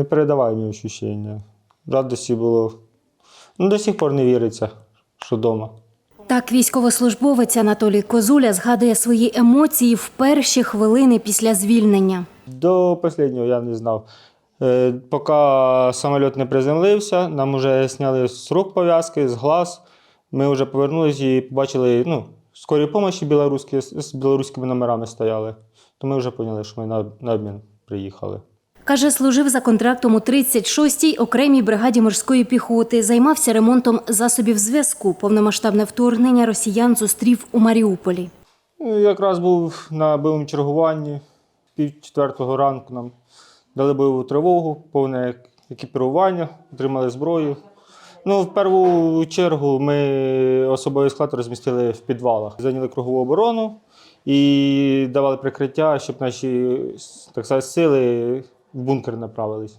непередаваемі відчуття. Радості було. Ну, до сих пор не віриться, що вдома. Так військовослужбовець Анатолій Козуля згадує свої емоції в перші хвилини після звільнення. До останнього я не знав. Е, Поки самоліт не приземлився, нам вже зняли з рук пов'язки, з глаз. Ми вже повернулися і побачили ну, скорі помощі білоруські з білоруськими номерами стояли. То ми вже поняли, що ми на, на обмін приїхали. Каже, служив за контрактом у 36-й окремій бригаді морської піхоти, займався ремонтом засобів зв'язку. Повномасштабне вторгнення росіян зустрів у Маріуполі. Ну, Якраз був на бойовому чергуванні пів четвертого ранку нам дали бойову тривогу, повне екіпірування, отримали зброю. Ну, в першу чергу ми особовий склад розмістили в підвалах, зайняли кругову оборону і давали прикриття, щоб наші так сказати, сили в бункер направились.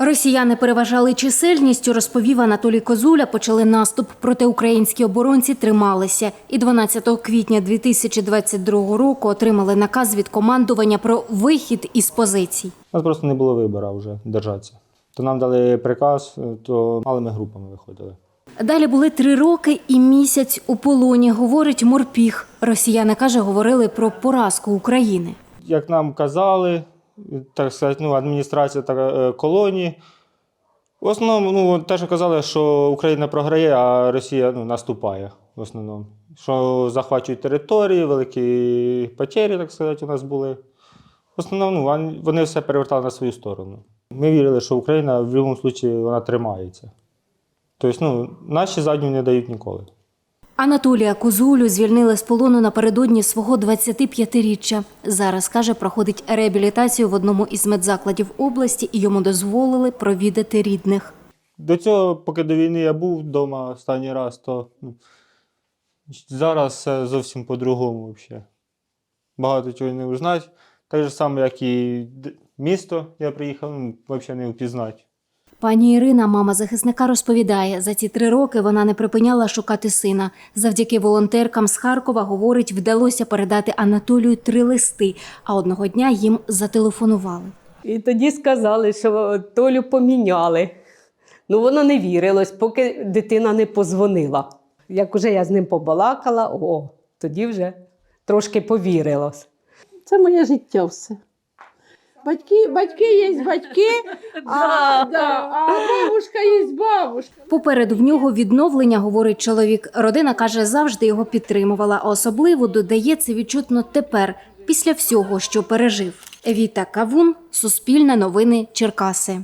Росіяни переважали чисельністю, розповів Анатолій Козуля. Почали наступ. Проте українські оборонці трималися. І 12 квітня 2022 року отримали наказ від командування про вихід із позицій. У нас просто не було вибору вже держатися. То нам дали приказ, то малими групами виходили. Далі були три роки і місяць у полоні, говорить морпіг. Росіяни каже, говорили про поразку України. як нам казали, так сказати, ну, адміністрація та е, колонії. В основному, ну, те, що казали, що Україна програє, а Росія ну, наступає в основному. Що захвачують території, великі потері, так сказати, у нас були. В основному ну, вони все перевертали на свою сторону. Ми вірили, що Україна в будь-якому випадку вона тримається. Тобто, ну, наші задню не дають ніколи. Анатолія Козулю звільнили з полону напередодні свого 25-річчя. Зараз, каже, проходить реабілітацію в одному із медзакладів області і йому дозволили провідати рідних. До цього, поки до війни я був вдома останній раз, то ну, зараз зовсім по-другому взагалі. Багато чого не узнати. Так же само, як і місто, я приїхав, ну, взагалі не впізнати. Пані Ірина, мама захисника, розповідає, за ці три роки вона не припиняла шукати сина. Завдяки волонтеркам з Харкова, говорить, вдалося передати Анатолію три листи, а одного дня їм зателефонували. І тоді сказали, що Толю поміняли. Ну, воно не вірилось, поки дитина не позвонила. Як уже я з ним побалакала, о, тоді вже трошки повірилось. Це моє життя все. Батьки, батьки є батьки, а, да, а бабушка є бабушка. Попереду в нього відновлення, говорить чоловік. Родина каже, завжди його підтримувала, а особливо додає це відчутно тепер, після всього, що пережив. Віта Кавун, Суспільне новини, Черкаси.